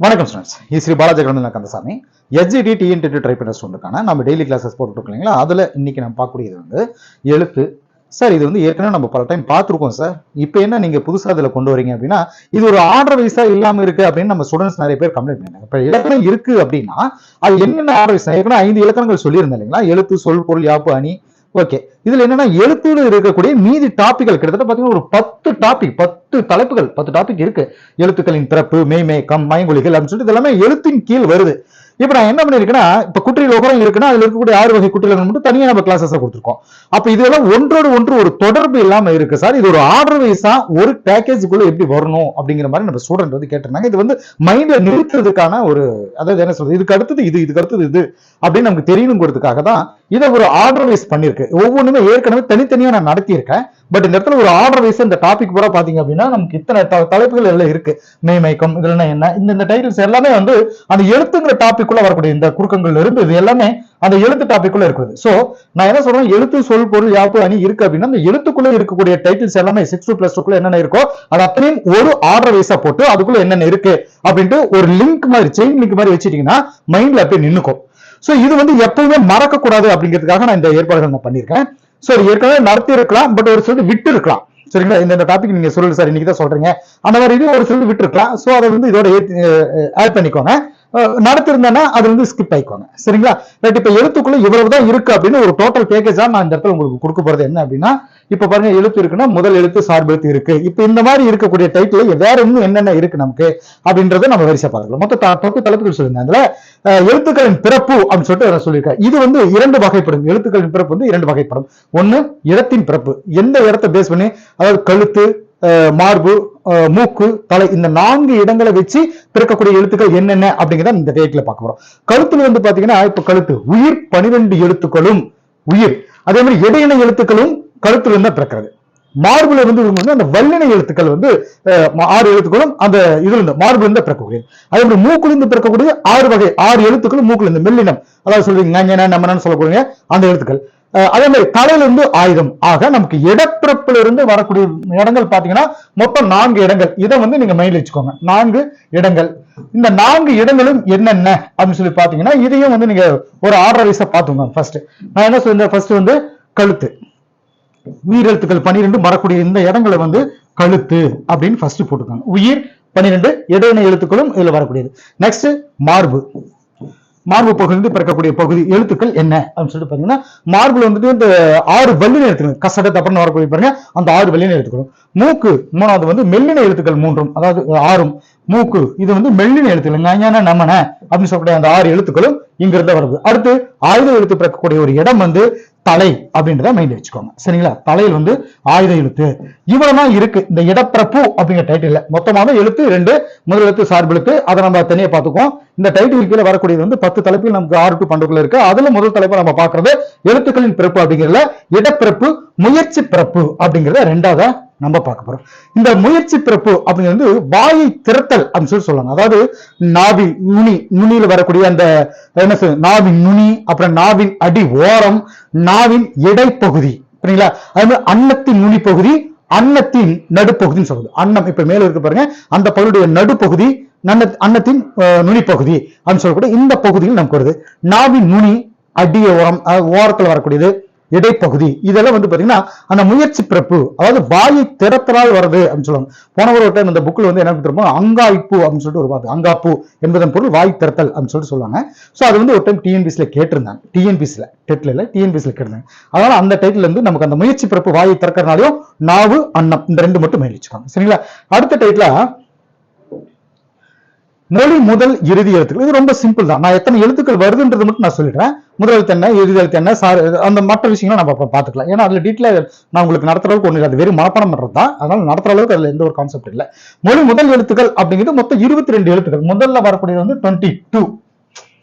வணக்கம் ஸ்டூடெண்ட்ஸ் இது ஸ்ரீ பாலாஜி கலந்து கந்தசாமி. எஸ்ஜிடி டிஎன்டி ட்ரை பண்ண ஸ்டூடெண்ட்டுக்கான நம்ம டெய்லி கிளாஸஸ் போட்டுருக்கோம் இல்லைங்களா அதில் இன்னைக்கு நம்ம பார்க்கக்கூடியது வந்து எழுத்து. சார் இது வந்து ஏற்கனவே நம்ம பல டைம் பார்த்துருக்கோம் சார் இப்போ என்ன நீங்கள் புதுசாக இதில் கொண்டு வரீங்க அப்படின்னா இது ஒரு ஆர்டர் வைஸாக இல்லாமல் இருக்கு அப்படின்னு நம்ம ஸ்டூடெண்ட்ஸ் நிறைய பேர் கம்ப்ளைண்ட் பண்ணாங்க இப்போ இலக்கணம் இருக்கு அப்படின்னா அது என்னென்ன ஆர்டர் வைஸ் ஏற்கனவே ஐந்து இலக்கணங்கள் சொல்லியிருந்தேன் இல்லைங்களா? எழுத்து சொல் பொருள் யாப்பு அணி ஓகே இதுல என்னன்னா எழுத்துல இருக்கக்கூடிய மீதி டாபிக்கள் கிட்டத்தட்ட பாத்தீங்கன்னா ஒரு பத்து டாபிக் பத்து தலைப்புகள் பத்து டாபிக் இருக்கு. எழுத்துக்களின் பிறப்பு கம் மயங்கொலிகள் அப்படின்னு சொல்லிட்டு இதெல்லாமே எழுத்தின் கீழ் வருது. இப்போ நான் என்ன பண்ணிருக்கேன்னா இப்போ குற்றியல் உகரம் இருக்குன்னா அதுல இருக்கக்கூடிய ஆறு வகை குற்றியல்கள் மட்டும் தனியாக நம்ம கிளாஸஸை கொடுத்துருக்கோம். அப்போ இதெல்லாம் ஒன்றோடு ஒன்று ஒரு தொடர்பு இல்லாமல் இருக்கு சார். இது ஒரு ஆர்டர் தான் ஒரு பேக்கேஜுக்குள்ளே எப்படி வரணும் அப்படிங்கிற மாதிரி நம்ம ஸ்டூடெண்ட் வந்து கேட்டிருந்தாங்க. இது வந்து மைண்டில் நிறுத்துறதுக்கான ஒரு அதாவது என்ன சொல்றது இதுக்கு அடுத்தது இது இதுக்கு அடுத்தது இது அப்படின்னு நமக்கு தெரியணுங்கிறதுக்காக தான் இதை ஒரு ஆர்டர் வைஸ் பண்ணிருக்கு ஒவ்வொன்றுமே ஏற்கனவே தனித்தனியாக நான் நடத்தியிருக்கேன். பட் இந்த இடத்துல ஒரு ஆர்டர் வைஸ் இந்த டாபிக் பூரா பாத்தீங்க அப்படின்னா நமக்கு இத்தனை தலைப்புகள் எல்லாம் இருக்கு. மெய்மயக்கம் இதுல என்ன? இந்த இந்த டைட்டில்ஸ் எல்லாமே வந்து அந்த எழுத்துங்கிற டாபிக் குள்ள வரக்கூடிய இந்த குறுக்கங்கள்ல இருந்து இது எல்லாமே அந்த எழுத்து டாபிக் குள்ள இருக்குது சோ நான் என்ன சொல்றேன்? எழுத்து சொல் பொருள் யாப்பு அணி இருக்கு அப்படின்னா அந்த எழுத்துக்குள்ள இருக்கக்கூடிய டைட்டில்ஸ் எல்லாமே சிக்ஸ் டூ பிளஸ் டூக்குள்ள என்னென்ன இருக்கோ அது அத்தனையும் ஒரு ஆர்டர் வைஸா போட்டு அதுக்குள்ள என்னென்ன இருக்கு அப்படின்ட்டு ஒரு லிங்க் மாதிரி செயின் லிங்க் மாதிரி வச்சிட்டீங்கன்னா மைண்ட்ல அப்படியே நின்னுக்கும். சோ இது வந்து எப்பவுமே மறக்க கூடாது அப்படிங்கிறதுக்காக நான் இந்த ஏற்பாடுகள் நான் பண்ணியிருக்கேன். சோ ஏற்கனவே நடத்தி இருக்கலாம் பட் ஒரு சிலது விட்டு இருக்கலாம் சரிங்களா? இந்த டாபிக் நீங்க சொல்லு சார் இன்னைக்கு தான் சொல்றீங்க. அந்த மாதிரி இது ஒரு சிலது விட்டு இருக்கலாம் சோ அதை வந்து இதோட ஆட் பண்ணிக்கோங்க. நடத்திருந்தேன்னா அது வந்து ஸ்கிப் ஆயிக்கோங்க சரிங்களா? ரைட் இப்ப எழுத்துக்குள்ள இவ்வளவுதான் இருக்கு அப்படின்னு ஒரு டோட்டல் பேக்கேஜா நான் இந்த இடத்துல உங்களுக்கு கொடுக்க போறது என்ன அப்படின்னா இப்ப பாருங்க எழுத்து இருக்குன்னா முதல் எழுத்து சார்பு எழுத்து இருக்கு. இப்ப இந்த மாதிரி இருக்கக்கூடிய டைட்டில் வேற இன்னும் என்னென்ன இருக்கு நமக்கு அப்படின்றத நம்ம வரிசை பார்க்கலாம் மொத்த த- பத்து தலைப்புகள் சொல்லுங்க அதுல எழுத்துக்களின் பிறப்பு அப்படின்னு சொல்லிட்டு சொல்லியிருக்கேன். இது வந்து இரண்டு வகைப்படும். எழுத்துக்களின் பிறப்பு வந்து இரண்டு வகைப்படும். ஒன்னு இடத்தின் பிறப்பு. எந்த இடத்தை பேஸ் பண்ணி? அதாவது கழுத்து மார்பு மூக்கு தலை இந்த நான்கு இடங்களை வச்சு பிறக்கக்கூடிய எழுத்துக்கள் என்னென்ன அப்படிங்கிறத இந்த டேட்ல பார்க்க போறோம். கழுத்துல வந்து பாத்தீங்கன்னா இப்ப கழுத்து உயிர் பனிரெண்டு எழுத்துக்களும் உயிர். அதே மாதிரி இடையின எழுத்துக்களும் கழுத்துல இருந்து பிறக்கிறது. மார்புல இருந்து வந்து அந்த வல்லினை எழுத்துக்கள் வந்து ஆறு எழுத்துக்களும் அந்த இதுல இருந்து மார்புல இருந்து பிறக்கக்கூடிய அதே மாதிரி மூக்குல இருந்து பிறக்கக்கூடிய ஆறு வகை ஆறு எழுத்துக்களும் மூக்குல இருந்து மெல்லினம். அதாவது சொல்றீங்க நம்ம நம்மனு சொல்லக்கூடிய அந்த எழுத்துக்கள். அதே மாதிரி தலையிலிருந்து ஆயுதம். ஆக நமக்கு இடப்பிறப்புல இருந்து வரக்கூடிய இடங்கள் பாத்தீங்கன்னா மொத்தம் நான்கு இடங்கள். இதை வந்து நீங்க மைண்ட் வச்சுக்கோங்க. நான்கு இடங்கள். இந்த நான்கு இடங்களும் என்னென்ன? அப்படின்னு சொல்லி பாத்தீங்கன்னா இதையும் வந்து நீங்க ஒரு ஆர்டர் வைஸா பாத்துங்க ஃபர்ஸ்ட் நான் என்ன சொல்றேன்? ஃபர்ஸ்ட் வந்து கழுத்து. உயிரெழுத்துக்கள் பன்னிரெண்டு வரக்கூடிய இந்த இடங்களை வந்து கழுத்து அப்படின்னு ஃபர்ஸ்ட் போட்டுக்காங்க. உயிர் பன்னிரெண்டு இடையின எழுத்துக்களும் இதுல வரக்கூடியது. நெக்ஸ்ட் மார்பு. மார்பு பகுதி பிறக்கக்கூடிய பகுதி எழுத்துக்கள் என்ன அப்படின்னு சொல்லிட்டு பாத்தீங்கன்னா மார்புல வந்துட்டு இந்த ஆறு வல்லினை எடுத்துக்கணும் கசட தப்புன்னு வரக்கூடிய பாருங்க அந்த ஆறு வல்லினை எடுத்துக்கணும் மூக்கு மூணாவது வந்து மெல்லின எழுத்துக்கள் மூன்றும் அதாவது ஆறும். மூக்கு. இது வந்து மெல்லின எழுத்துக்கள். ஞான நமன அப்படின்னு சொல்லக்கூடிய அந்த ஆறு எழுத்துக்களும் இங்கிருந்து வருது. அடுத்து ஆயுத எழுத்து பிறக்கக்கூடிய ஒரு இடம் வந்து தலை அப்படின்றத மைண்ட் வச்சுக்கோங்க. சரிங்களா? தலையில் வந்து ஆயுத எழுத்து. இவ்வளவுதான் இருக்கு. இந்த இடப்பிறப்பு அப்படிங்கிற டைட்டில் மொத்தமாக எழுத்து ரெண்டு முதல் எழுத்து சார்பு எழுத்து அதை நம்ம தனியா பார்த்துக்குவோம். இந்த டைட்டில் கீழே வரக்கூடியது வந்து பத்து தலைப்பில் நமக்கு ஆறு டு பண்டுக்குள்ள இருக்கு. அதுல முதல் தலைப்பை நம்ம பார்க்கறது எழுத்துக்களின் பிறப்பு அப்படிங்கிறதுல இடப்பிறப்பு முயற்சி பிறப்பு அப்படிங்கிறத ரெண்டாவதா நம்ம பார்க்க போறோம். இந்த முயற்சி பிறப்பு அப்படிங்கிறது வந்து வாயை திறத்தல் அப்படின்னு சொல்லி சொல்லுவாங்க. அதாவது நாவி நுனி நுனியில வரக்கூடிய அந்த என்ன சொல்றது நாவின் நுனி அப்புறம் நாவின் அடி ஓரம் நாவின் இடைப்பகுதி சரிங்களா அது மாதிரி அன்னத்தின் நுனி பகுதி அன்னத்தின் நடுப்பகுதின்னு சொல்றது அன்னம் இப்ப மேல இருக்கு பாருங்க. அந்த பகுதியுடைய நடுப்பகுதி அன்னத்தின் நுனிப்பகுதி அப்படின்னு சொல்லக்கூடிய இந்த பகுதியில் நமக்கு வருது. நாவின் நுனி அடிய ஓரம் ஓரத்துல வரக்கூடியது இடைப்பகுதி. இதெல்லாம் வந்து பாத்தீங்கன்னா அந்த முயற்சி பிறப்பு அதாவது வாயை திறத்தலால் வருது அப்படின்னு சொல்லுவாங்க. போன ஒரு டைம் இந்த புக்கில் வந்து என்ன கொடுத்துருப்போம்? அங்காய்ப்பு அப்படின்னு சொல்லிட்டு ஒரு வார்த்தை அங்காப்பு என்பதன் பொருள் வாய் திறத்தல் அப்படின்னு சொல்லிட்டு சொல்லுவாங்க. ஸோ அது வந்து ஒரு டைம் டிஎன்பிசியில் கேட்டிருந்தாங்க. டிஎன்பிசியில் டெட்ல இல்லை டிஎன்பிசியில் கேட்டிருந்தாங்க. அதனால அந்த டைட்டில் இருந்து நமக்கு அந்த முயற்சி பிறப்பு வாயை திறக்கிறனாலையும் நாவு அன்னம் இந்த ரெண்டு மட்டும் மேலிச்சுக்காங்க சரிங்களா? அடுத்த டைட்டில் மொழி முதல் இறுதி எழுத்துக்கள். இது ரொம்ப சிம்பிள் தான். நான் எத்தனை எழுத்துக்கள் வருதுன்றது மட்டும் நான் சொல்லிடுறேன். முதல் எழுத்து என்ன இறுதி எழுத்து என்ன சார் அந்த மற்ற விஷயங்களை நம்ம அப்புறம் பார்த்துக்கலாம். ஏன்னா அதில் டீட்டெயில் நான் உங்களுக்கு நடத்துற அளவுக்கு ஒன்று அது வெறும் மனப்பாடம் பண்ணுறது தான். அதனால் நடத்துற அளவுக்கு அதில் எந்த ஒரு கான்செப்ட் இல்லை. மொழி முதல் எழுத்துக்கள் அப்படிங்கிறது மொத்தம் இருபத்தி ரெண்டு எழுத்துக்கள். முதல்ல வரக்கூடியது வந்து டுவெண்ட்டி டூ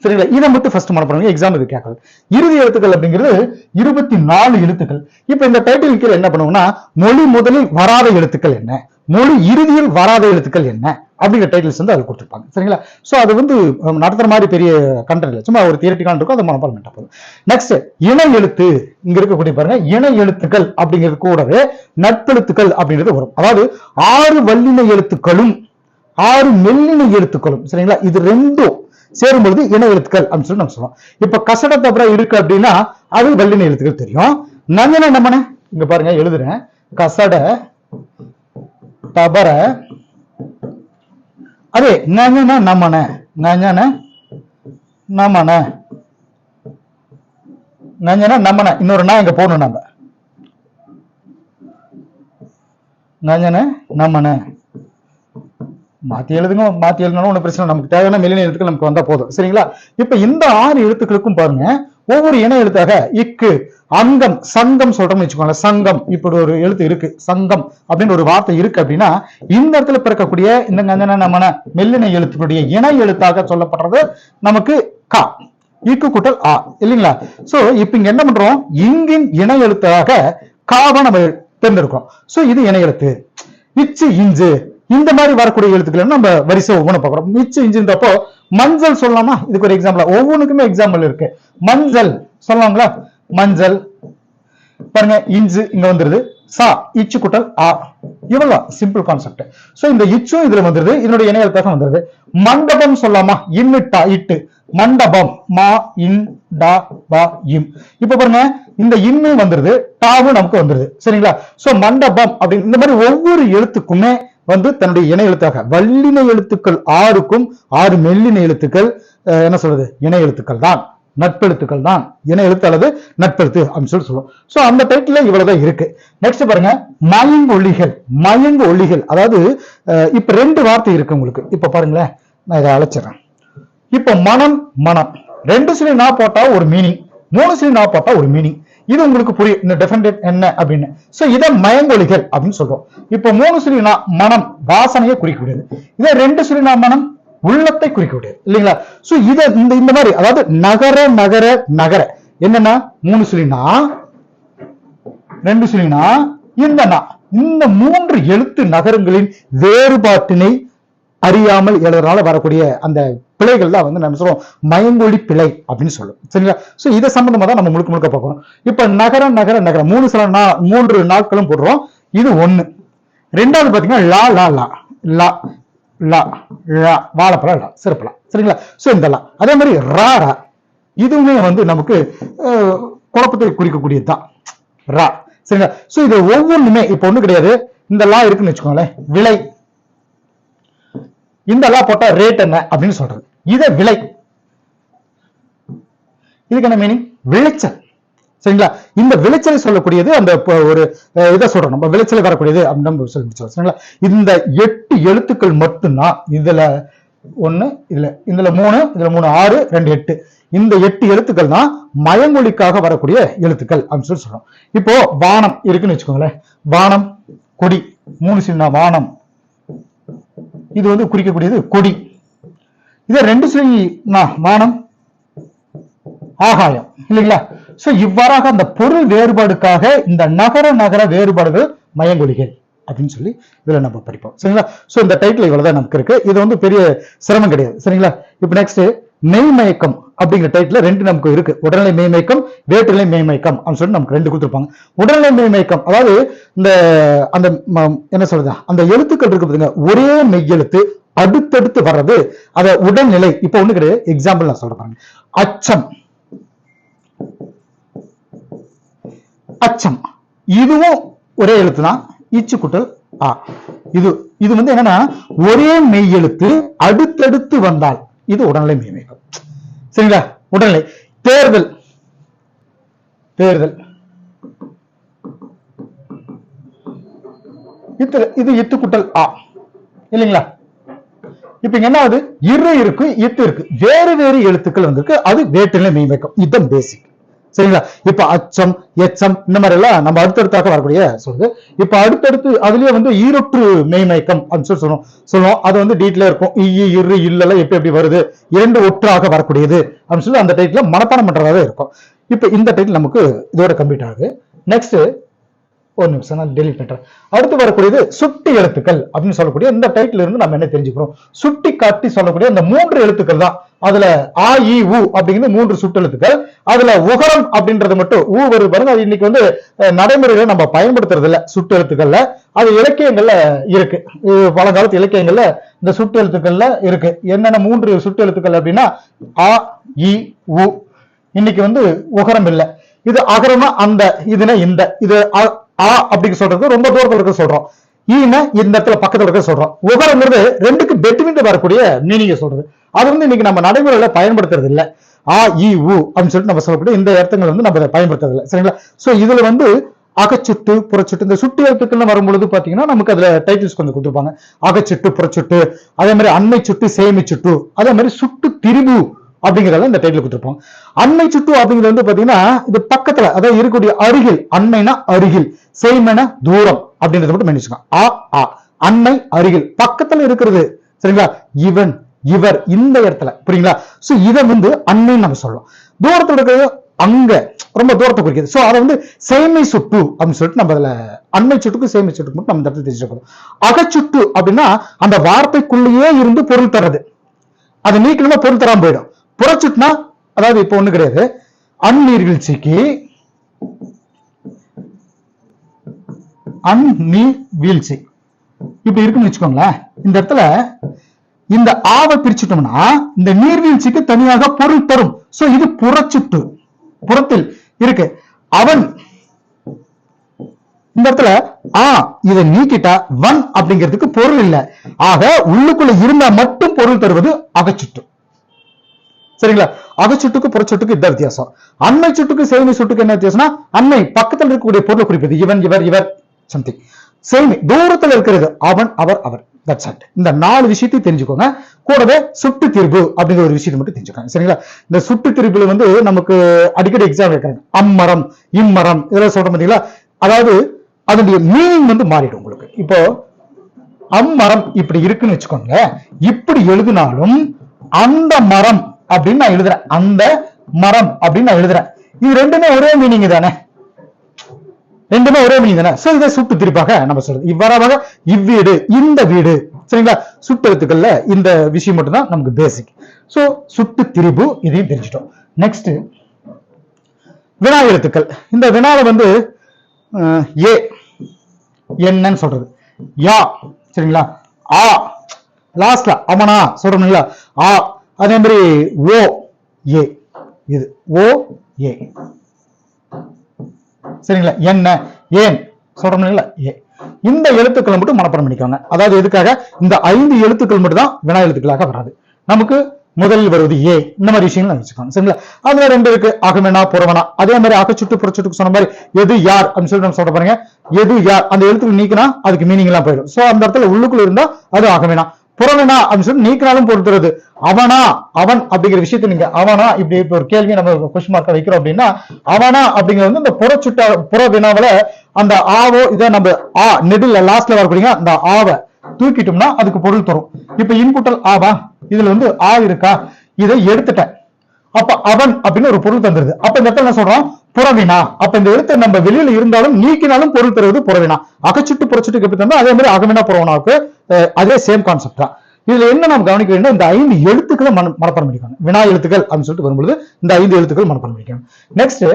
சரிங்களா? இதை மட்டும் ஃபர்ஸ்ட் மனப்பாடம். எக்ஸாம் இது கேட்கறது இறுதி எழுத்துக்கள் அப்படிங்கிறது இருபத்தி நாலு எழுத்துக்கள். இப்போ இந்த டைட்டில் கீழே என்ன பண்ணுவோம்னா மொழி முதலில் வராத எழுத்துக்கள் என்ன? மொழி இறுதியில் வராத எழுத்துக்கள் என்ன? அப்படிங்கிற டைட்டில்ஸ் வந்து அது கொடுத்துருப்பாங்க. சரிங்களா? சோ அது வந்து நடத்துற மாதிரி பெரிய கண்டென்ட் இல்லை. சும்மா ஒரு தியரட்டிக்கான இருக்கும் அதை மனப்பாடம் பண்ணிட்டா போதும். நெக்ஸ்ட் இணை எழுத்து. இங்க இருக்கக்கூடிய பாருங்க இணை எழுத்துக்கள் அப்படிங்கிறது கூடவே நட்பெழுத்துக்கள் அப்படிங்கிறது வரும். அதாவது ஆறு வல்லின எழுத்துக்களும் ஆறு மெல்லின எழுத்துக்களும் சரிங்களா? இது ரெண்டும் சேரும்பொழுது இன எழுத்துக்கள் அப்படின்னு சொல்லி நம்ம சொல்லுவோம் இப்ப கசட தபரா இருக்கு அப்படின்னா அது வல்லின எழுத்துக்கள் தெரியும். நஞ்சன நம்மனே இங்க பாருங்க எழுதுறேன். கசட தபர. அதே நஞ்சன நம்மன நம்மன நஞ்சனா நம்மன இன்னொரு நான் இங்க போகணும் நம்ம நஞ்சன நம்மன மாத்தி எழுதுங்க மாத்தி எழுதுனாலும் ஒன்றும் பிரச்சனை நமக்கு தேவையான மெல்லின எழுத்துக்கள் நமக்கு வந்தா போதும். சரிங்களா? இப்ப இந்த ஆறு எழுத்துக்களுக்கும் பாருங்க. ஒவ்வொரு இன எழுத்தாக இக்கு அங்கம் சங்கம் சொல்றோம்னு வச்சுக்கோங்களேன். சங்கம் இப்படி ஒரு எழுத்து இருக்கு. சங்கம் அப்படின்னு ஒரு வார்த்தை இருக்கு அப்படின்னா இந்த இடத்துல பிறக்கக்கூடிய இந்த கஞ்சன மெல்லின எழுத்துடைய இணை எழுத்தாக சொல்லப்படுறது நமக்கு கா இக்கு கூட்டல் ஆ இல்லைங்களா? சோ இப்ப இங்க என்ன பண்றோம்? இங்கின் இணை எழுத்தாக காவை நம்ம தேர்ந்தெடுக்கிறோம் சோ இது இணை எழுத்து. இச்சு இஞ்சு இந்த மாதிரி வரக்கூடிய எழுத்துக்களை நம்ம வரிசை ஒவ்வொன்று பார்க்குறோம். மிச்சு இஞ்சுன்றப்போ மஞ்சள் சொல்லலாமா? இதுக்கு ஒரு எக்ஸாம்பிள் ஒவ்வொன்றுக்குமே எக்ஸாம்பிள் இருக்கு. மஞ்சள் சொல்லலாங்களா மஞ்சள். பாருங்க இஞ்சு இங்க வந்துருது. சா இச்சு குட்டல் ஆ. இவ்வளவு சிம்பிள் கான்செப்ட் சோ இந்த இச்சும் இதுல வந்துருது. இதனுடைய இணை வந்துருது. மண்டபம் சொல்லலாமா? இன்னிட்டா இட்டு மண்டபம். மா இன் டா பா இம். இப்ப பாருங்க இந்த இன்னு வந்துருது. டாவும் நமக்கு வந்துருது. சரிங்களா? சோ மண்டபம் அப்படின்னு இந்த மாதிரி ஒவ்வொரு எழுத்துக்குமே வந்து தன்னுடைய இணை எழுத்தாக வல்லின எழுத்துக்கள் ஆறுக்கும் ஆறு மெல்லின எழுத்துக்கள் அஹ், என்ன சொல்றது? இணை எழுத்துக்கள் தான் நட்பெழுத்துக்கள் தான். இணை எழுத்து அல்லது நட்பெழுத்து அப்படின்னு சொல்லி சொல்லுவோம். சோ அந்த டைட்டில் இவ்வளவுதான் இருக்கு. நெக்ஸ்ட் பாருங்க மயங்கு ஒளிகள் மயங்கு ஒளிகள். அதாவது இப்ப ரெண்டு வார்த்தை இருக்கு உங்களுக்கு. இப்ப பாருங்களேன் நான் இதை அழைச்சிடறேன். இப்ப மனம் மனம். ரெண்டு சிலை நான் போட்டா ஒரு மீனிங் மூணு சிலை நான் போட்டா ஒரு மீனிங் இது உங்களுக்கு புரியும். இந்த டெஃபனட் என்ன அப்படின்னு. சோ இதை மயங்கொலிகள் அப்படின்னு சொல்றோம். இப்ப மூணு சிலி மனம் வாசனையை குறிக்கக்கூடியது. இதே ரெண்டு சிலி மனம் உள்ளத்தை குறிக்கக்கூடியது. இல்லைங்களா? சோ இத இந்த இந்த மாதிரி அதாவது நகர நகர நகர. என்னன்னா மூணு சிலினா ரெண்டு சிலினா இந்த நா. இந்த மூன்று எழுத்து நகரங்களின் வேறுபாட்டினை அறியாமல் எழுதுறதுனால வரக்கூடிய அந்த பிழைகள் தான் வந்து நம்ம சொல்லுவோம் மயங்கொழி பிழை அப்படின்னு சொல்லும் சரிங்களா? ஸோ இதை சம்பந்தமாக தான் நம்ம முழுக்க முழுக்க பார்க்கணும். இப்போ நகர நகர நகரம். மூணு சில நா மூன்று நாட்களும் போடுறோம். இது ஒன்று ரெண்டாவது பார்த்தீங்கன்னா லா லா லா. லா லா லா. வாழைப்பழம் லா. சிறப்பலாம் சரிங்களா? ஸோ இந்த லா. அதே மாதிரி ரா ரா. இதுவுமே வந்து நமக்கு குழப்பத்தை குறிக்கக்கூடியது தான். ரா. சரிங்களா? ஸோ இது ஒவ்வொன்றுமே இப்போ ஒன்றும் கிடையாது. இந்த லா இருக்குன்னு வச்சுக்கோங்களேன். விலை. இந்த லா போட்டா ரேட் என்ன அப்படின்னு சொல்றது. இத விலை. இதுக்கு என்ன மீனிங் விளைச்சல். சரிங்களா? இந்த விளைச்சலை சொல்லக்கூடியது அந்த ஒரு இதை சொல்றோம். நம்ம விளைச்சல் வரக்கூடியது அப்படின்னு நம்ம சொல்லி முடிச்சோம் சரிங்களா? இந்த எட்டு எழுத்துக்கள் மட்டும்தான் இதுல ஒண்ணு இதுல இதுல மூணு இதுல மூணு ஆறு ரெண்டு எட்டு. இந்த எட்டு எழுத்துக்கள் தான் மயமொழிக்காக வரக்கூடிய எழுத்துக்கள் அப்படின்னு சொல்லி சொல்றோம். இப்போ வானம் இருக்குன்னு வச்சுக்கோங்களேன். வானம் கொடி. மூணு சின்ன வானம். இது வந்து குறிக்கக்கூடியது கொடி. இதே ரெண்டு சொல்லி வானம் ஆகாயம் இல்லைங்களா? சோ இவ்வாறாக அந்த பொருள் வேறுபாடுக்காக இந்த நகர நகர வேறுபாடுகள் மயங்கொலிகள் அப்படின்னு சொல்லி இதுல நம்ம படிப்போம். சரிங்களா? சோ இந்த டைட்டில் இவ்வளவுதான் நமக்கு இருக்கு. இது வந்து பெரிய சிரமம் கிடையாது. சரிங்களா? இப்போ நெக்ஸ்ட் மெய்மயக்கம் அப்படிங்கிற டைட்டில் ரெண்டு நமக்கு இருக்கு. உடல்நிலை மெய்மயக்கம் வேற்றுநிலை மெய்மயக்கம் அப்படின்னு சொல்லி நமக்கு ரெண்டு கொடுத்துருப்பாங்க. உடல்நிலை மெய்மயக்கம் அதாவது இந்த அந்த என்ன சொல்றது? அந்த எழுத்துக்கள் இருக்கு பாத்தீங்க ஒரே மெய்யெழுத்து அடுத்தடுத்து வர்றது அத உடல்நிலை இப்போ ஒண்ணு கிடையாது எக்ஸாம்பிள் நான் சொல்றேன் அச்சம். அச்சம். இதுவும் ஒரே எழுத்து தான் ஈச்சு குட்டல் ஆ. இது இது வந்து என்னன்னா ஒரே மெய் எழுத்து அடுத்தடுத்து வந்தால் இது உடல்நிலை மெய்மயக்கம் சரிங்களா? உடல்நிலை. தேர்தல். தேர்தல். இத்து இது இத்து குட்டல் ஆ. இல்லைங்களா? இப்ப இங்க என்ன ஆகுது இரு இருக்கு இத்து இருக்கு. வேறு வேறு எழுத்துக்கள் வந்திருக்கு. அது வேற்றுநிலை மெய்மயக்கம். இதுதான் பேசிக் சரிங்களா? இப்ப அச்சம் எச்சம் இந்த மாதிரி எல்லாம் நம்ம அடுத்தடுத்தாக வரக்கூடிய சொல்லுது இப்ப அடுத்தடுத்து அதுலயே வந்து ஈரொற்று மெய்மயக்கம் அப்படின்னு சொல்லி சொல்லுவோம் சொல்லுவோம் அது வந்து டீட்டில இருக்கும். இ இரு இல்லெல்லாம் எப்படி எப்படி வருது? இரண்டு ஒற்றாக வரக்கூடியது அப்படின்னு சொல்லி அந்த டைட்டில் மனப்பாடம் பண்றதாக இருக்கும். இப்ப இந்த டைட்டில் நமக்கு இதோட கம்ப்ளீட் ஆகுது. நெக்ஸ்ட் ஒரு நிமிஷம் நான் டெலிட் பண்றேன். அடுத்து வரக்கூடியது சுட்டி எழுத்துக்கள் அப்படின்னு சொல்லக்கூடிய இந்த டைட்டில் இருந்து நம்ம என்ன தெரிஞ்சுக்கிறோம்? சுட்டி காட்டி சொல்லக்கூடிய இந்த மூன்று எழுத்துக்கள் தான். அதுல ஆ இ உ அப்படிங்கிறது மூன்று சுட்டு எழுத்துக்கள். அதுல உகரம் அப்படின்றது மட்டும் ஊ வருது பாருங்க. அது இன்னைக்கு வந்து நடைமுறையில நம்ம பயன்படுத்துறது இல்ல சுட்டு எழுத்துக்கள்ல. அது இலக்கியங்கள்ல இருக்கு. பழங்காலத்து இலக்கியங்கள்ல இந்த சுட்டு எழுத்துக்கள்ல இருக்கு. என்னென்ன மூன்று சுட்டு எழுத்துக்கள் அப்படின்னா ஆ இ உ. இன்னைக்கு வந்து உகரம் இல்லை. இது அகரமா அந்த இதுனா இந்த. இது அ- ஆ அப்படின்னு சொல்றது ரொம்ப தூரத்தில் இருக்க சொல்றோம். ஈன இந்த இடத்துல பக்கத்துல இருக்க சொல்றோம். உகரங்கிறது ரெண்டுக்கு பெட்வீன் வரக்கூடிய மீனிங்க சொல்றது. அது வந்து இன்னைக்கு நம்ம நடைமுறையில பயன்படுத்துறது இல்ல. ஆ இ உ அப்படின்னு சொல்லிட்டு நம்ம சொல்லக்கூடிய இந்த இடத்துல வந்து நம்ம பயன்படுத்துறது இல்லை. சரிங்களா? சோ இதுல வந்து அகச்சுட்டு புறச்சுட்டு இந்த சுட்டு எழுத்துக்கள்னு வரும்பொழுது பாத்தீங்கன்னா நமக்கு அதுல டைட்டில்ஸ் கொஞ்சம் கொடுத்துருப்பாங்க. அகச்சுட்டு புறச்சுட்டு அதே மாதிரி அண்மை சுட்டு சேமி சுட்டு அதே மாதிரி சுட்டு திரிபு அப்படிங்கிறத இந்த டைட்டில் கொடுத்துருப்போம். அண்மை சுட்டு அப்படிங்கிறது வந்து பாத்தீங்கன்னா இது பக்கத்துல அதாவது இருக்கக்கூடிய அருகில் அண்மைனா அருகில் செய்மென தூரம் அப்படின்றத மட்டும் மெனிச்சுக்கோங்க ஆ ஆ அண்மை அருகில் பக்கத்துல இருக்கிறது சரிங்களா? இவன் இவர் இந்த இடத்துல புரியுங்களா? சோ இதை வந்து அண்மைன்னு நம்ம சொல்லலாம் தூரத்துல இருக்கிறது அங்க ரொம்ப தூரத்தை குறிக்குது சோ அதை வந்து சேமை சுட்டு அப்படின்னு சொல்லிட்டு நம்ம அதுல அண்மை சுட்டுக்கு சேமை சுட்டுக்கு மட்டும் நம்ம இந்த இடத்துல தெரிஞ்சுக்கணும் அகச்சுட்டு அப்படின்னா அந்த வார்த்தைக்குள்ளேயே இருந்து பொருள் தர்றது. அது நீக்கணுமா பொருள் தராம போயிடும். புறச்சுட்டுனா அதாவது இப்போ ஒண்ணு கிடையாது. அந்நீர்வீழ்ச்சிக்கு அந்நீர் வீழ்ச்சி இப்படி இருக்குன்னு வச்சுக்கோங்களேன். இந்த இடத்துல இந்த ஆவை பிரிச்சுட்டோம்னா இந்த நீர்வீழ்ச்சிக்கு தனியாக பொருள் தரும். சோ இது புறச்சுட்டு புறத்தில் இருக்கு. அவன் இந்த இடத்துல ஆ இதை நீக்கிட்டா வன் அப்படிங்கிறதுக்கு பொருள் இல்ல. ஆக உள்ளுக்குள்ள இருந்தா மட்டும் பொருள் தருவது அகச்சுட்டு. சரிங்களா? அகச்சுட்டுக்கு புறச்சுட்டுக்கு இந்த வித்தியாசம். அண்மை சுட்டுக்கு சேமை சுட்டுக்கு என்ன வித்தியாசம்னா அண்மை பக்கத்தில் இருக்கக்கூடிய பொருளை குறிப்பது. இவன் இவர் இவர் சம்திங் சேமி தூரத்தில் இருக்கிறது. அவன் அவர் அவர். தட்ஸ் அட் இந்த நாலு விஷயத்தையும் தெரிஞ்சுக்கோங்க. கூடவே சுட்டு தீர்வு அப்படிங்கிற ஒரு விஷயத்தை மட்டும் தெரிஞ்சுக்கோங்க. சரிங்களா? இந்த சுட்டு தீர்வுல வந்து நமக்கு அடிக்கடி எக்ஸாம் வைக்கிறாங்க. அம்மரம் இம்மரம். இதெல்லாம் சொல்ற பார்த்தீங்களா அதாவது அதனுடைய மீனிங் வந்து மாறிடும் உங்களுக்கு. இப்போ அம்மரம் இப்படி இருக்குன்னு வச்சுக்கோங்க இப்படி எழுதினாலும் அந்த மரம் அப்படின்னு நான் எழுதுறேன். அந்த மரம் அப்படின்னு நான் எழுதுறேன். இது ரெண்டுமே ஒரே மீனிங் தானே? ரெண்டுமே ஒரே மீனிங் தானே? சோ இதை சுட்டு திருப்பாக நம்ம சொல்றது. இவ்வாறாக இவ்வீடு இந்த வீடு. சரிங்களா? சுட்டு எழுத்துக்கள்ல இந்த விஷயம் மட்டும்தான் நமக்கு பேசிக் சோ சுட்டு திரிபு இதையும் தெரிஞ்சிட்டோம் நெக்ஸ்ட் வினா எழுத்துக்கள் இந்த வினால வந்து ஏ என்னன்னு சொல்றது. யா சரிங்களா? ஆ லாஸ்ட்ல அவனா சொல்றோம்ல ஆ அதே மாதிரி ஓ ஏ. இது ஓ ஏ. சரிங்களா? என்ன? ஏன்? சொல்றோம் ஏ. இந்த எழுத்துக்களை மட்டும் மனப்பாடம் பண்ணிக்கோங்க. அதாவது எதுக்காக? இந்த ஐந்து எழுத்துக்கள் மட்டும் தான் வினா எழுத்துக்களாக வராது. நமக்கு முதலில் வருவது ஏ. இந்த மாதிரி விஷயங்கள் வச்சுக்கோங்க. சரிங்களா? அதுல ரெண்டு இருக்கு. அகமெனா புறவனா அதே மாதிரி அகச்சுட்டு புறச்சுட்டுக்கு சொன்ன மாதிரி எது யார் அப்படின்னு சொல்லி நம்ம சொல்ற பாருங்க. எது யார்? அந்த எழுத்துக்கள் நீக்கினா அதுக்கு மீனிங் எல்லாம் போயிடும். சோ அந்த இடத்துல உள்ளுக்குள்ள இருந்தா அது அகமெனா. புறவனா அப்படின்னு சொல்லி நீக்கினாலும் பொறுத்துறது அவனா அவன் அப்படிங்கிற விஷயத்தை நீங்க அவனா இப்படி இப்ப ஒரு கேள்வி நம்ம கொஸ்டின் மார்க்க வைக்கிறோம் அப்படின்னா அவனா அப்படிங்கிறது வந்து இந்த புறச்சுட்ட புற வினாவில அந்த ஆவோ இதை நம்ம ஆ நெடில் லாஸ்ட்ல வரக்கூடிய அந்த ஆவை தூக்கிட்டோம்னா அதுக்கு பொருள் தரும். இப்ப இன்புட்டல் ஆவா? இதுல வந்து ஆ இருக்கா? இதை எடுத்துட்டேன். அப்ப அவன் அப்படின்னு ஒரு பொருள் தந்துருது. அப்ப இந்த இடத்துல என்ன சொல்றோம் புறவினா. அப்ப இந்த எழுத்தை நம்ம வெளியில இருந்தாலும் நீக்கினாலும் பொருள் தருவது புறவினா. அகச்சுட்டு புறச்சுட்டு எப்படி தந்தோம் அதே மாதிரி அகவினா புறவனாவுக்கு அதே சேம் கான்செப்ட் தான். இதுல என்ன நாம் கவனிக்க வேண்டும்? இந்த ஐந்து எழுத்துக்களை மன மனப்பாடம் பண்ணிக்கணும் வினா எழுத்துக்கள் அப்படின்னு சொல்லிட்டு வரும்பொழுது இந்த ஐந்து எழுத்துக்கள் மனப்பாடம் பண்ணிக்கணும் நெக்ஸ்ட்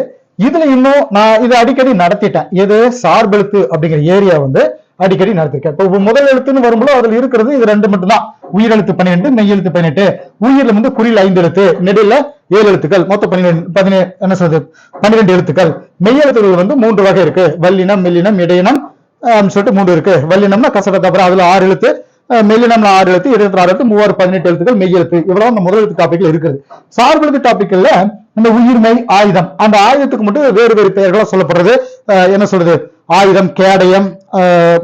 இதுல இன்னும் நான் இது அடிக்கடி நடத்திட்டேன். எது? சார்பெழுத்து அப்படிங்கிற ஏரியா வந்து அடிக்கடி நடத்திருக்கேன். இப்போ முதல் எழுத்துன்னு வரும்போது அதுல இருக்கிறது இது ரெண்டு மட்டும் தான் உயிரெழுத்து பன்னிரெண்டு மெய்யெழுத்து பதினெட்டு. உயிரில் வந்து குறியில் ஐந்து எழுத்து நெடில ஏழு எழுத்துக்கள். மொத்தம் பன்னிரெண்டு பதினே என்ன சொல்றது? பன்னிரெண்டு எழுத்துக்கள். மெய் மெய்யெழுத்துகள் வந்து மூன்று வகை இருக்கு. வல்லினம் மெல்லினம் இடையினம் சொல்லிட்டு மூணு இருக்கு. வல்லினம்னா கசட அப்புறம் அதுல ஆறு எழுத்து. அஹ் மெல்லினம்ல ஆறு எழுத்து இருபத்தி ஆறு எழுத்து மூவாறு பதினெட்டு எழுத்துக்கள் மெய் எழுத்து. இவ்வளவு அந்த முதல் எழுத்து டாபிக்ல இருக்குது. சார்பெழுத்து டாபிக்ல இந்த உயிர்மை ஆயுதம். அந்த ஆயுதத்துக்கு மட்டும் வேறு வேறு பெயர்களா சொல்லப்படுறது. அஹ் என்ன சொல்றது? ஆயுதம் கேடயம்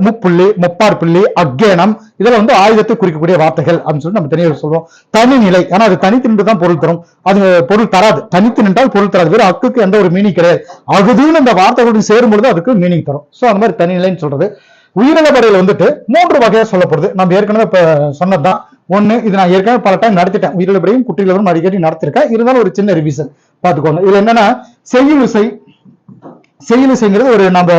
முப்புள்ளி முப்பார் புள்ளி அக்கேனம் இதெல்லாம் வந்து ஆயுதத்தை குறிக்கக்கூடிய வார்த்தைகள் அப்படின்னு சொல்லி நம்ம தனியாக சொல்றோம். தனிநிலை ஏன்னா அது தனித்து நின்று தான் பொருள் தரும். அது பொருள் தராது. தனித்து நின்றால் பொருள் தராது. வேற அக்குக்கு எந்த ஒரு மீனிங் கிடையாது. அகுதுன்னு அந்த வார்த்தைகளுடன் சேரும்பொழுது அதுக்கு மீனிங் தரும். ஸோ அந்த மாதிரி தனிநிலைன்னு சொல்றது. உயிரின வரையில் வந்துட்டு மூன்று வகையாக சொல்லப்படுது. நம்ம ஏற்கனவே இப்போ சொன்னதுதான். ஒன்று இது நான் ஏற்கனவே பல டைம் நடத்திட்டேன். உயிரிழப்பையும் படையும் அடிக்கடி நடத்திருக்கேன். இருந்தாலும் ஒரு சின்ன ரிவிஷன் பார்த்துக்கோங்க. இதில் என்னன்னா செய்யுள் இசை. செய்யுளிசைங்கிறது ஒரு நம்ம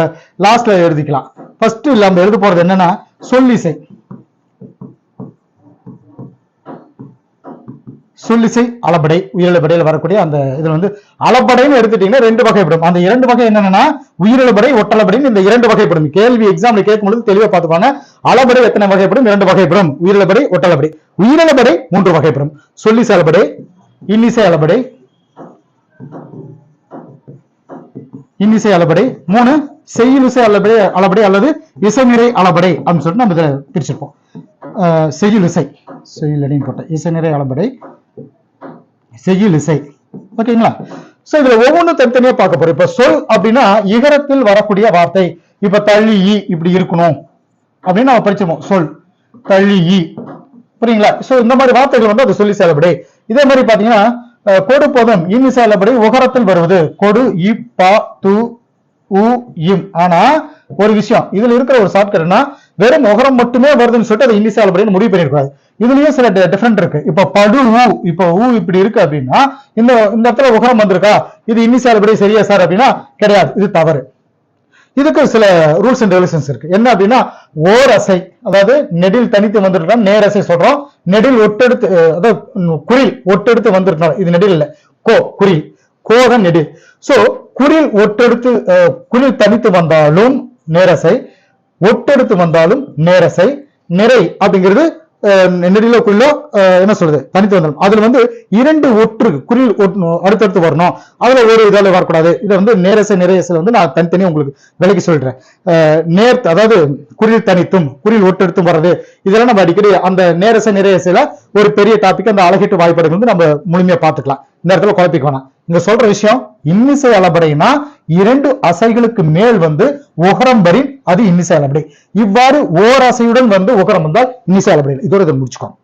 லாஸ்ட்ல எழுதிக்கலாம். ஃபர்ஸ்ட் நம்ம எழுத போறது என்னன்னா சொல்லிசை. சொல்லிசை அளபடை உயிரிழப்படையில் வரக்கூடிய அந்த இதுல வந்து அளபடைன்னு எடுத்துட்டீங்கன்னா ரெண்டு வகைப்படும். அந்த இரண்டு வகை என்னன்னா உயிரிழபடை ஒட்டளபடைன்னு இந்த இரண்டு வகைப்படும். கேள்வி எக்ஸாம்ல கேட்கும்போது தெளிவா பார்த்துப்பாங்க அளபடை எத்தனை வகைப்படும்? இரண்டு வகைப்படும். உயிரிழப்படை ஒட்டளபடை. உயிரிழபடை மூன்று வகைப்படும். சொல்லிசை அளபடை இன்னிசை அளபடை இன்னிசை அளபடை மூணு செய்யுளிசை அளபடை அளபடை அல்லது இசைநிறை அளபடை அப்படின்னு சொல்லிட்டு நம்ம இதை பிரிச்சிருப்போம். அஹ் செய்யுளிசை. செய்யுளடின்னு போட்ட இசைநிறை அளபடை செய்யுளிசை. ஓகேங்களா? சோ இதுல ஒவ்வொன்றும் தனித்தனியா பார்க்க போறோம். இப்ப சொல் அப்படின்னா இகரத்தில் வரக்கூடிய வார்த்தை. இப்ப தள்ளி ஈ இப்படி இருக்கணும். அப்படின்னு நம்ம படிச்சிருப்போம் சொல் தள்ளி ஈ புரியுங்களா? சோ இந்த மாதிரி வார்த்தைகள் வந்து அது சொல்லி செயல்படு இதே மாதிரி பாத்தீங்கன்னா அஹ், கொடு போதும். உகரத்தில் வருவது. கொடு இ பா து உ இம். ஆனா ஒரு விஷயம். இதுல இருக்கிற ஒரு ஷார்ட்கட்னா வெறும் உகரம் மட்டுமே வருதுன்னு சொல்லிட்டு அதை இன்னி செயல்படின்னு முடிவு பண்ணிருக்காது இதுலயும் சில டிஃபரெண்ட் இருக்கு. இப்ப படு ஊ இப்ப ஊ இப்படி இருக்கு அப்படின்னா இந்த இந்த இடத்துல உகரம் வந்திருக்கா? இது இன்னி செயல்படி சரியா சார் அப்படின்னா கிடையாது. இது தவறு. இதுக்கு சில ரூல்ஸ் அண்ட் ரெகுலேஷன்ஸ் இருக்கு. என்ன அப்படின்னா ஓர் அசை அதாவது நெடில் தனித்து வந்திருக்கோம் நேரசை சொல்றோம். நெடில் ஒட்டெடுத்து அதாவது குரில் ஒட்டெடுத்து வந்திருக்கோம் இது நெடில் இல்லை. கோ குரில். கோ நெடில். சோ குரில் ஒட்டெடுத்து குரில் தனித்து வந்தாலும் நேரசை ஒட்டெடுத்து வந்தாலும் நேரசை நிறை அப்படிங்கிறது நெடிலோக்குள்ளோ என்ன சொல்றது? தனித்து வந்தாலும் அதுல வந்து இரண்டு ஒற்று குறில் ஒட்டு- அடுத்தடுத்து வரணும். அதுல ஒரு இதால வரக்கூடாது. இதை வந்து நேரச நிறையசை வந்து நான் தனித்தனியாக உங்களுக்கு விலைக்கு சொல்றேன். நேர்த்து நேர் அதாவது குறில் தனித்தும் குறில் ஒட்டெடுத்தும் வர்றது இதெல்லாம் நம்ம அடிக்கடி அந்த நேரசை நிறையசில ஒரு பெரிய டாபிக் அந்த அழகிட்டு வாய்ப்பாடுகள் வந்து நம்ம முழுமையா பார்த்துக்கலாம். இந்த இடத்துல குழப்பிக்க வேணாம். இங்க சொல்ற விஷயம் இன்னிசை அளபடைனா இரண்டு அசைகளுக்கு மேல் வந்து உகரம் வரி அது இன்னிசை அளபடை இவ்வாறு ஓர் அசையுடன் வந்து உகரம் வந்தால் இன்னிசை அளபடை இதோட இதை முடிச்சுக்கோங்க.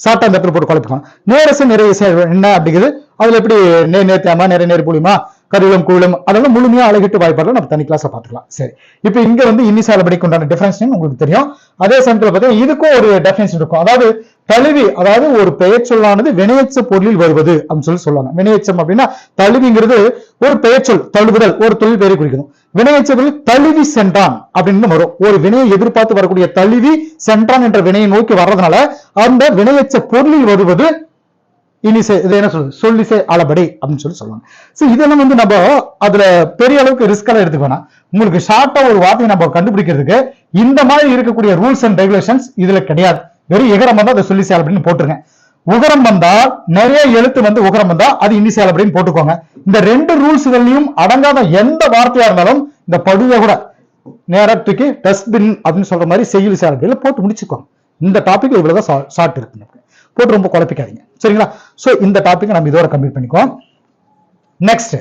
சாட்டா அந்த இடத்துல போட்டு குழப்பிக்கலாம். நேரசு நிறைய என்ன அப்படிங்கிறது அதுல எப்படி நே நேர்த்தியாமா நிறைய நேர் புளியுமா கருவிலும் குழும் அதெல்லாம் முழுமையா அழகிட்டு வாய்ப்பாடுல நம்ம தனி கிளாஸ் பார்த்துக்கலாம். சரி. இப்போ இங்க வந்து இன்னிசை அளபடிக்கு உண்டான டிஃபரன்ஸ் உங்களுக்கு தெரியும். அதே சமயத்தில் பார்த்தீங்கன்னா இதுக்கும் ஒரு டெஃபினேஷன் இருக்கும். அதாவது தழுவி அதாவது ஒரு பெயர் சொல்லானது வினையச்ச பொருளில் வருவது அப்படின்னு சொல்லி சொல்லுவாங்க. வினையச்சம் அப்படின்னா தழுவிங்கிறது ஒரு பெயர் சொல் தழுவுதல் ஒரு தொழில் பெயரை குறிக்கணும். வினையச்ச பொருள் தழுவி சென்றான் அப்படின்னு வரும். ஒரு வினையை எதிர்பார்த்து வரக்கூடிய தழுவி சென்றான் என்ற வினையை நோக்கி வர்றதுனால அந்த வினையச்ச பொருளில் வருவது இனிசை இது என்ன சொல்றது? சொல்லிசை அளபடி அப்படின்னு சொல்லி சொல்லுவாங்க. சோ இதெல்லாம் வந்து நம்ம அதுல பெரிய அளவுக்கு ரிஸ்க் எல்லாம் எடுத்துக்க வேணாம். உங்களுக்கு ஷார்ட்டா ஒரு வார்த்தையை நம்ம கண்டுபிடிக்கிறதுக்கு இந்த மாதிரி இருக்கக்கூடிய ரூல்ஸ் அண்ட் ரெகுலேஷன்ஸ் இதுல கிடையாது. வெறும் எகரம் வந்தா அதை சொல்லிசை அப்படின்னு போட்டுருங்க. உகரம் வந்தா நிறைய எழுத்து வந்து உகரம் வந்தா அது இனிசை அப்படின்னு போட்டுக்கோங்க. இந்த ரெண்டு ரூல்ஸ்கள்லயும் அடங்காத எந்த வார்த்தையா இருந்தாலும் இந்த படுவை கூட நேரத்துக்கு டஸ்ட்பின் அப்படின்னு சொல்ற மாதிரி செய்யுள் சேலத்தில் போட்டு முடிச்சுக்கோங்க. இந்த டாபிக் இவ்வளவுதான் ஷார்ட் இருக்கு. போட்டு ரொம்ப குழப்பிக்காதீங்க. சரிங்களா? சோ இந்த டாபிக் நம்ம இதோட கம்ப்ளீட் பண்ணிக்குவோம். நெக்ஸ்ட்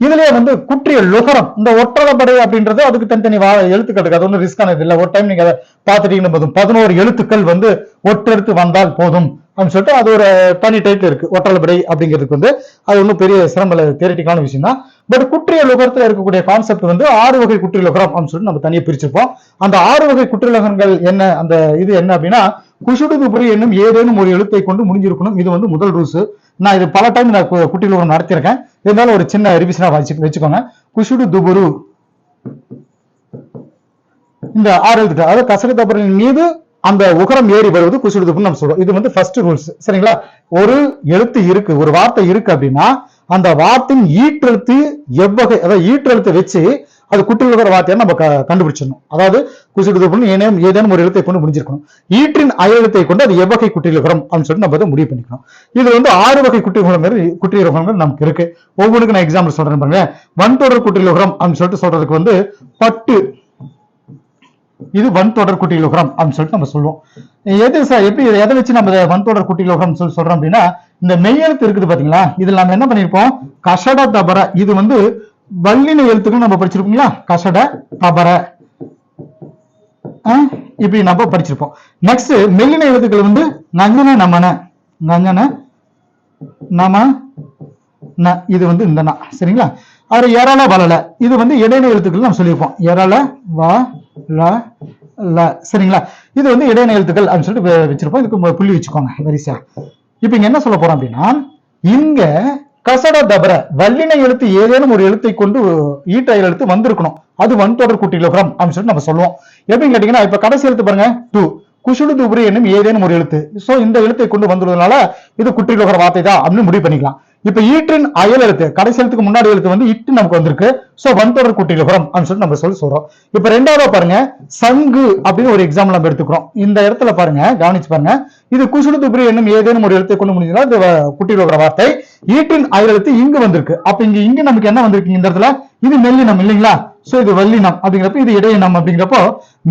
இதுலயே வந்து குற்றிய லுகரம் இந்த ஒற்றளப்படை அப்படின்றது அதுக்கு தனித்தனி வா எழுத்துக்கட்டுக்கு அது ஒன்றும் ரிஸ்கானது இல்லை. ஒரு டைம் நீங்க அதை பார்த்துட்டீங்கன்னு போதும். பதினோரு எழுத்துக்கள் வந்து ஒற்றெடுத்து வந்தால் போதும் அப்படின்னு சொல்லிட்டு அது ஒரு தனி டைட்டில் இருக்கு. ஒற்றளப்படை அப்படிங்கிறதுக்கு வந்து அது ஒன்றும் பெரிய சிரமல தேரிட்டிக்கான விஷயம் தான் பட் குற்றிய லுகரத்தில் இருக்கக்கூடிய கான்செப்ட் வந்து ஆறு வகை குற்றிய லுகரம் அப்படின்னு சொல்லிட்டு நம்ம தனியாக பிரிச்சிருப்போம். அந்த ஆறு வகை குற்றியலுகங்கள் என்ன? அந்த இது என்ன அப்படின்னா குசுடுது புரி என்னும் ஏதேனும் ஒரு எழுத்தை கொண்டு முடிஞ்சிருக்கணும். இது வந்து முதல் ரூல்ஸ் நான் இது பல டைம் நான் குட்டியில் குட்டிலுகரம் நடத்தியிருக்கேன். இருந்தாலும் ஒரு சின்ன ரிவிஷனா வச்சு வச்சுக்கோங்க. குசுடு துபுரு. இந்த ஆறு எழுத்துட்டு அதாவது கசடு மீது அந்த உகரம் ஏறி வருவது குசுடு நம்ம சொல்றோம். இது வந்து ஃபர்ஸ்ட் ரூல்ஸ் சரிங்களா? ஒரு எழுத்து இருக்கு ஒரு வார்த்தை இருக்கு அப்படின்னா அந்த வார்த்தையின் ஈற்றெழுத்து எவ்வகை அதாவது ஈற்றெழுத்தை வச்சு அது குட்டிலுகர வார்த்தையை நம்ம க- கண்டுபிடிச்சிடணும். அதாவது குசுடு துப்புன்னு ஏனேனும் ஏதேனும் ஒரு எழுத்தை கொண்டு முடிஞ்சிருக்கணும். ஈற்றின் அயலத்தை கொண்டு அது எவ்வகை குட்டிலுகரம் அப்படின்னு சொல்லிட்டு நம்ம அதை முடிவு பண்ணிக்கணும். இது வந்து ஆறு வகை குட்டிலுகரங்கள் குட்டிலுகரங்கள் நமக்கு இருக்கு. ஒவ்வொன்றுக்கும் நான் எக்ஸாம்பிள் சொல்றேன் பாருங்க வன்தொடர் குட்டிலுகரம் அப்படின்னு சொல்லிட்டு சொல்றதுக்கு வந்து பட்டு. இது வன்தொடர் குட்டிலுகரம் அப்படின்னு சொல்லிட்டு நம்ம சொல்லுவோம். எது சார் எப்படி இதை எதை வச்சு நம்ம வன்தொடர் வன்தொடர் குட்டிலுகரம் சொல்லி சொல்றோம் அப்படின்னா இந்த மெய்யெழுத்து இருக்குது பாத்தீங்களா? இதுல நம்ம என்ன பண்ணிருப்போம்? கஷட தபர இது வந்து வல்லின எழுத்துக்கள் நம்ம படிச்சிருப்போங்களா கசட தபர இப்படி நம்ம படிச்சிருப்போம். நெக்ஸ்ட் மெல்லின எழுத்துக்கள் வந்து நங்கன நமன. நஞ்சன நம ந. இது வந்து இந்த நா. சரிங்களா? அது எரள வளல இது வந்து இடைநிலை எழுத்துக்கள் நம்ம சொல்லியிருப்போம். எரள வ ல ல சரிங்களா? இது வந்து இடைநிலை எழுத்துக்கள் அப்படின்னு சொல்லிட்டு வச்சிருப்போம். இதுக்கு புள்ளி வச்சுக்கோங்க. வரிசையா. இப்போ இங்க என்ன சொல்ல போறோம் அப்படின்னா இங்க கசட தபர வல்லின எழுத்து ஏதேனும் ஒரு எழுத்தை கொண்டு ஈட்டை எழுத்து வந்திருக்கணும். அது வன் தொடர் கூட்டிலோகிராம் அப்படின்னு சொல்லிட்டு நம்ம சொல்லுவோம். எப்படின்னு கேட்டீங்கன்னா இப்ப கடைசி எழுத்து பாருங்க. டூ குஷுடு துபுரி என்னும் ஏதேனும் ஒரு எழுத்து. சோ இந்த எழுத்தை கொண்டு வந்துள்ளதுனால இது குற்றிலோகர வார்த்தை தான் அப்படின்னு முடிவு பண்ணிக்கலாம். இப்ப ஈற்றின் அயல் எழுத்து கடைசி எழுத்துக்கு முன்னாடி எழுத்து வந்து இட்டு நமக்கு வந்திருக்கு. சோ வன்தொடர் குட்டிலுகரம் அப்படின்னு சொல்லி நம்ம சொல்லி சொல்றோம். இப்ப ரெண்டாவது பாருங்க சங்கு அப்படின்னு ஒரு எக்ஸாம்பிள் நம்ம எடுத்துக்கிறோம். இந்த இடத்துல பாருங்க கவனிச்சு பாருங்க. இது குசுடு துப்ரி என்னும் ஏதேனும் ஒரு எழுத்தை கொண்டு முடிஞ்சா இது குட்டிலுகர வார்த்தை. ஈற்றின் அயல் எழுத்து இங்கு வந்திருக்கு. அப்ப இங்க இங்க நமக்கு என்ன வந்திருக்கு? இந்த இடத்துல இது மெல்லினம் இல்லைங்களா? சோ இது வல்லினம் அப்படிங்கிறப்ப இது இடையினம் அப்படிங்கிறப்போ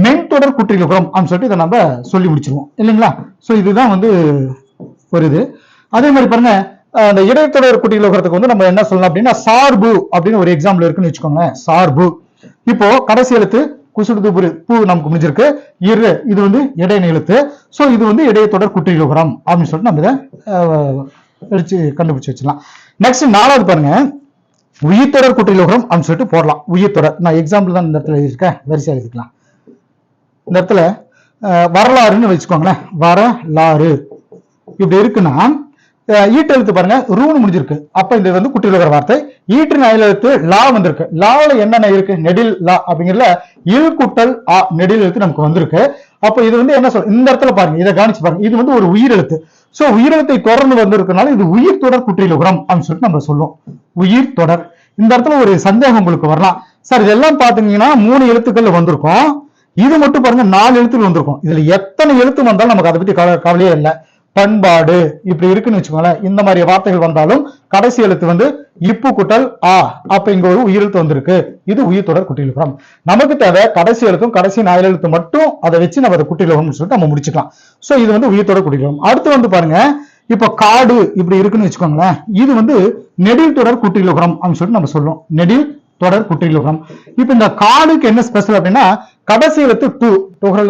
மென்தொடர் குற்றிலுகரம் அப்படின்னு சொல்லிட்டு இதை நம்ம சொல்லி முடிச்சிருவோம். இல்லைங்களா? சோ இதுதான் வந்து ஒரு இது. அதே மாதிரி பாருங்க அந்த இடைத்தொடர் குட்டிலுகரத்துக்கு வந்து நம்ம என்ன சொல்லலாம் அப்படின்னா சார்பு அப்படின்னு ஒரு எக்ஸாம்பிள் இருக்குன்னு வச்சுக்கோங்களேன். சார்பு. இப்போ கடைசி எழுத்து குசுடுது பூ பூ நமக்கு முடிஞ்சிருக்கு. இரு இது வந்து இடையின எழுத்து. சோ இது வந்து இடையத்தொடர் குற்றிலுகரம் அப்படின்னு சொல்லிட்டு நம்ம இதை வச்சு கண்டுபிடிச்சு வச்சிடலாம். நெக்ஸ்ட் நாலாவது பாருங்க. உயிர்த்தொடர் குற்றிலுகரம் அப்படின்னு சொல்லிட்டு போடலாம். உயிர்த்தொடர். நான் எக்ஸாம்பிள் தான் இந்த இடத்துல எழுதியிருக்கேன். வரிசையா எழுதிக்கலாம். இந்த இடத்துல வரலாறுன்னு வச்சுக்கோங்களேன். வரலாறு. இப்படி இருக்குன்னா ஈட்டெழுத்து பாருங்க. ரூன்னு முடிஞ்சிருக்கு. அப்ப இது வந்து குட்டிலுகிற வார்த்தை. ஈற்றின் அயல் எழுத்து லா வந்திருக்கு. லால என்னென்ன இருக்கு? நெடில் லா அப்படிங்கிறதுல இல் குட்டல் ஆ நெடில் எழுத்து நமக்கு வந்திருக்கு. அப்ப இது வந்து என்ன சொல் இந்த இடத்துல பாருங்க. இதை கவனிச்சு பாருங்க. இது வந்து ஒரு உயிரெழுத்து சோ உயிரெழுத்தை தொடர்ந்து வந்திருக்கனால இது உயிர் தொடர் குற்றிலுகரம் அப்படின்னு சொல்லிட்டு நம்ம சொல்லுவோம். உயிர் தொடர். இந்த இடத்துல ஒரு சந்தேகம் உங்களுக்கு வரலாம். சார் இதெல்லாம் பாத்தீங்கன்னா மூணு எழுத்துக்கள் வந்திருக்கும். இது மட்டும் பாருங்க நாலு எழுத்துக்கள் வந்திருக்கும். இதுல எத்தனை எழுத்து வந்தாலும் நமக்கு அதை பத்தி கவலையே இல்லை. பண்பாடு. இப்படி இருக்குன்னு வச்சுக்கோங்களேன் இந்த மாதிரி வார்த்தைகள் வந்தாலும் கடைசி எழுத்து வந்து இப்பு குட்டல் ஆ அப்ப இங்க ஒரு உயிரெழுத்து வந்திருக்கு. இது உயிர் தொடர் குட்டிலுகம் நமக்கு தேவை கடைசி எழுத்தும் கடைசி நாலு எழுத்து மட்டும் அதை வச்சு நம்ம அதை குட்டிலுகம்னு சொல்லிட்டு நம்ம முடிச்சுக்கலாம். சோ இது வந்து உயிர் தொடர் குட்டிலுகம் அடுத்து வந்து பாருங்க இப்ப காடு இப்படி இருக்குன்னு வச்சுக்கோங்களேன் இது வந்து நெடில் தொடர் குட்டிலுகம் அப்படின்னு சொல்லிட்டு நம்ம சொல்லுவோம் நெடில் தொடர் குற்றிலுகம் இப்ப இந்த காடுக்கு என்ன ஸ்பெஷல் அப்படின்னா கடைசி எழுத்து டூ துகரல்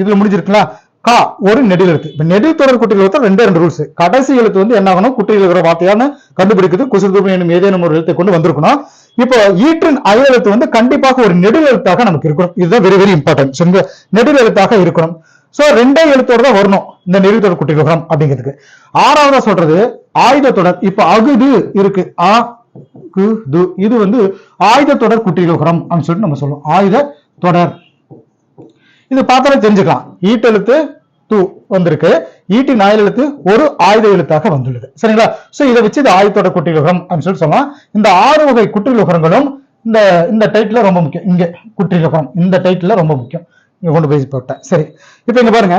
இதுல முடிஞ்சிருக்குங்களா கா ஒரு நெடில் எழுத்து. இப்ப நெடில் தொடர் குற்றிலுகத்தில் ரெண்டே ரெண்டு ரூல்ஸ் கடைசி எழுத்து வந்து என்ன ஆகணும்? குற்றிலுகிற வார்த்தையான கண்டுபிடிக்கிறது குசுதுபம் என்னும் ஏதேனும் ஒரு எழுத்தை கொண்டு வந்திருக்கணும். இப்போ ஈற்றின் அயல் எழுத்து வந்து கண்டிப்பாக ஒரு நெடில் எழுத்தாக நமக்கு இருக்கணும். இதுதான் வெரி வெரி இம்பார்ட்டன்ட் இந்த நெடில் எழுத்தாக இருக்கணும். சோ ரெண்டே எழுத்தோட தான் வரணும் இந்த நெடில் தொடர் விவரம் அப்படிங்கிறதுக்கு. ஆறாவதா சொல்றது ஆயுத தொடர். இப்ப அகுது இருக்கு. ஆ கு து. இது வந்து ஆயுத தொடர் குற்றிலுகரம் அப்படின்னு சொல்லிட்டு நம்ம சொல்லுவோம் ஆயுத தொடர். இது பார்த்தாலே தெரிஞ்சுக்கலாம். E ஈட்டெழுத்து தூ வந்திருக்கு. E ஈட்டி ஆயுத எழுத்து ஒரு ஆயுத எழுத்தாக வந்துள்ளது. சரிங்களா? சோ இதை வச்சு இது ஆயுதத்தோட குற்றிலுகரம் அப்படின்னு சொல்லி சொல்லலாம். இந்த ஆறு வகை குற்றிலுகரங்களும் இந்த இந்த டைட்டில் ரொம்ப முக்கியம். இங்க குற்றிலுகரம் இந்த டைட்டில் ரொம்ப முக்கியம். இங்க கொண்டு போய் போட்டேன். சரி. இப்போ இங்க பாருங்க.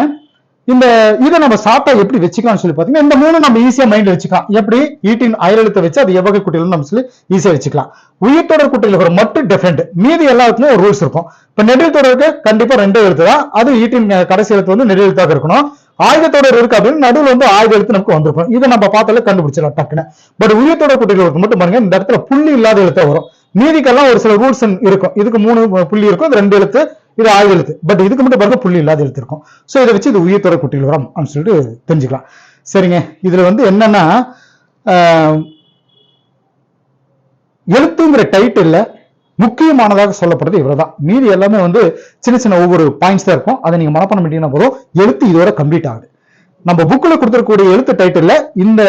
இந்த இதை நம்ம சாப்பிட்டா எப்படி வச்சுக்கலாம்னு சொல்லி பாத்தீங்கன்னா இந்த மூணு நம்ம ஈஸியா மைண்ட் வச்சுக்கலாம். எப்படி? ஈட்டின் அயலெழுத்தை வச்சு அது எவ்வகை குட்டிகள் நம்ம சொல்லி ஈஸியா வச்சுக்கலாம். உயிர்த்தொடர் இருக்கிற மட்டும் டிஃபரெண்ட் மீதி எல்லாத்துலயும் ஒரு ரூல்ஸ் இருக்கும். இப்ப நெடில் தொடருக்கு கண்டிப்பா ரெண்டு எழுத்து தான். அது ஈட்டின் கடைசி எழுத்து வந்து நெடில் எழுத்தாக இருக்கணும். ஆயுதத்தொடர் இருக்கு அப்படின்னு நடுவில் வந்து ஆயுத எழுத்து நமக்கு வந்திருக்கும். இதை நம்ம பார்த்தாலே கண்டுபிடிச்சிடலாம் டக்குன்னு. பட் உயிர்த்தொடர் குட்டிகளுக்கு மட்டும் பாருங்க இந்த இடத்துல புள்ளி இல்லாத எழுத்தா வரும். மீதிக்கெல்லாம் ஒரு சில ரூல்ஸ் இருக்கும். இதுக்கு மூணு புள்ளி இருக்கும். ரெண்டு எழுத்து. இது ஆயுத எழுத்து பட் இதுக்கு மட்டும் பாருங்க புள்ளி இல்லாத எழுத்து இருக்கும். ஸோ இதை வச்சு இது உயிர்த்தொடர் குட்டியில் வரும் அப்படின்னு சொல்லிட்டு தெரிஞ்சுக்கலாம். சரிங்க. இதுல வந்து என்னன்னா எழுத்துங்கிற டைட்டில் முக்கியமானதாக சொல்லப்படுறது இவ்வளவுதான் மீதி எல்லாமே வந்து சின்ன சின்ன ஒவ்வொரு பாயிண்ட்ஸ் தான் இருக்கும். அதை நீங்க மனப்பாடம் பண்ணிட்டீங்கன்னா போதும். எழுத்து இதோட கம்ப்ளீட் ஆகுது. நம்ம புக்கில் கொடுத்துருக்கக்கூடிய எழுத்து டைட்டில் இந்த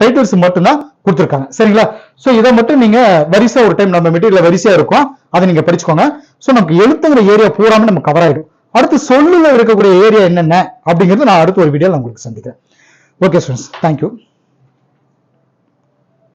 டைட்டில்ஸ் மட்டும்தான் கொடுத்துருக்காங்க. சரிங்களா? ஸோ இதை மட்டும் நீங்க வரிசை ஒரு டைம் நம்ம மெட்டீரியல் வரிசையா இருக்கும். அதை நீங்க படிச்சுக்கோங்க. ஸோ நமக்கு எழுத்துங்கிற ஏரியா பூராமே நம்ம கவர் ஆயிடும். அடுத்து சொல்லுல இருக்கக்கூடிய ஏரியா என்னென்ன அப்படிங்கிறது நான் அடுத்த ஒரு வீடியோவில் உங்களுக்கு சந்திக்கிறேன். Okay students thank you